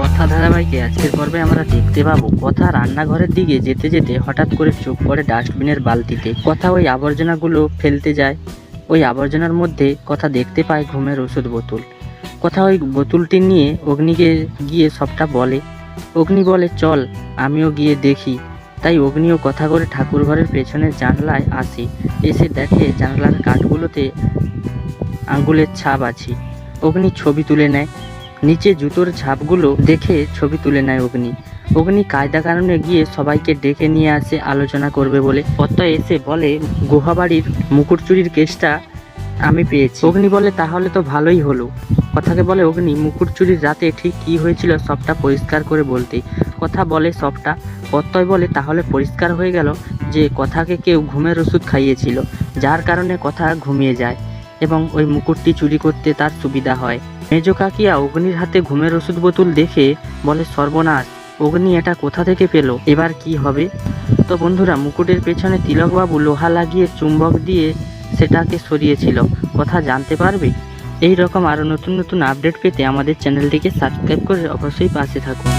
কথা ধারাবাহিকে আজকের পর্বে আমরা দেখতে পাবো, কথা রান্নাঘরের দিকে যেতে যেতে হঠাৎ করে চোখ পড়ে ডাস্টবিনের বালতিতে। কথা ওই আবর্জনাগুলো ফেলতে যায়, ওই আবর্জনার মধ্যে কথা দেখতে পায় ঘুমের ওষুধ বোতল। কথা ওই বোতলটি নিয়ে অগ্নিকে গিয়ে সবটা বলে। অগ্নি বলে, চল, আমিও গিয়ে দেখি। তাই অগ্নিও কথা করে ঠাকুর ঘরের পেছনের জানলায় আসে। এসে দেখে জানলার কাঠগুলোতে আঙ্গুলের ছাপ আছে। অগ্নি ছবি তুলে নেয়। নিচে জুতোর ছাপগুলো দেখে ছবি তুলে নেয় অগ্নি। অগ্নি কায়দা কারণে গিয়ে সবাইকে ডেকে নিয়ে আসে, আলোচনা করবে বলে। অত্যয় এসে বলে, গুহাবাড়ির মুকুট চুরির কেসটা আমি পেয়েছি। অগ্নি বলে, তাহলে তো ভালোই হলো। কথাকে বলে, অগ্নি মুকুট চুরির রাতে ঠিক কী হয়েছিল সবটা পরিষ্কার করে বলতে। কথা বলে সবটা। অত্যয় বলে, তাহলে পরিষ্কার হয়ে গেল যে কথাকে কেউ ঘুমের ওষুধ খাইয়েছিল, যার কারণে কথা ঘুমিয়ে যায় এবং ওই মুকুটটি চুরি করতে তার সুবিধা হয়। মেজ কাকিয়া অগ্নির হাতে ঘুমের ওষুধ বোতল দেখে বলে, সর্বনাশ, অগ্নি এটা কোথা থেকে পেল? এবার কি হবে? তো বন্ধুরা, মুকুটের পেছনে তিলকবাবু লোহা লাগিয়ে চুম্বক দিয়ে সেটাকে সরিয়েছিল। কথা জানতে পারবে? এই রকম আরও নতুন নতুন আপডেট পেতে আমাদের চ্যানেলটিকে সাবস্ক্রাইব করে অবশ্যই পাশে থাকুন।